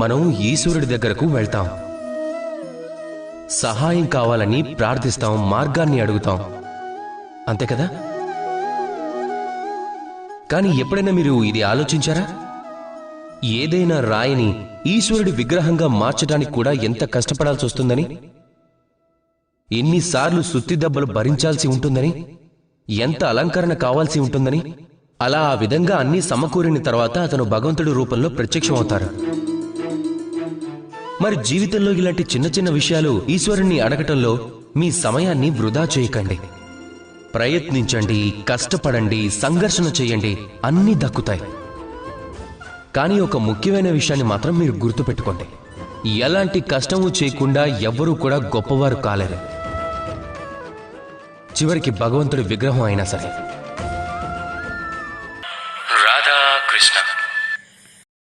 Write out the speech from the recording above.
మనం ఈశ్వరుడి దగ్గరకు వెళ్తాం. సహాయం కావాలని ప్రార్థిస్తాం మార్గాన్ని అడుగుతాం. అంతే కదా? కానీ ఎప్పుడైనా మీరు ఇది ఆలోచించారా? ఏదైనా రాయిని ఈశ్వరుడి విగ్రహంగా మార్చడానికి కూడా ఎంత కష్టపడాల్సి వస్తుందని? ఎన్నిసార్లు సుత్తి దెబ్బలు భరించాల్సి ఉంటుందని? ఎంత అలంకరణ కావాల్సి ఉంటుందని? అలా ఆ విధంగా అన్నీ సమకూరిన తర్వాత అతను భగవంతుడి రూపంలో ప్రత్యక్షమవుతారు. మరి జీవితంలో ఇలాంటి చిన్న చిన్న విషయాలు ఈశ్వరుణ్ణి అడగటంలో మీ సమయాన్ని వృధా చేయకండి. ప్రయత్నించండి కష్టపడండి సంఘర్షణ చేయండి అన్నీ దక్కుతాయి. కానీ ఒక ముఖ్యమైన విషయాన్ని మాత్రం మీరు గుర్తుపెట్టుకోండి. ఎలాంటి కష్టము చేయకుండా ఎవ్వరూ కూడా గొప్పవారు కాలేరు. చివరికి భగవంతుడి విగ్రహం అయినా సరే. రాధాకృష్ణ.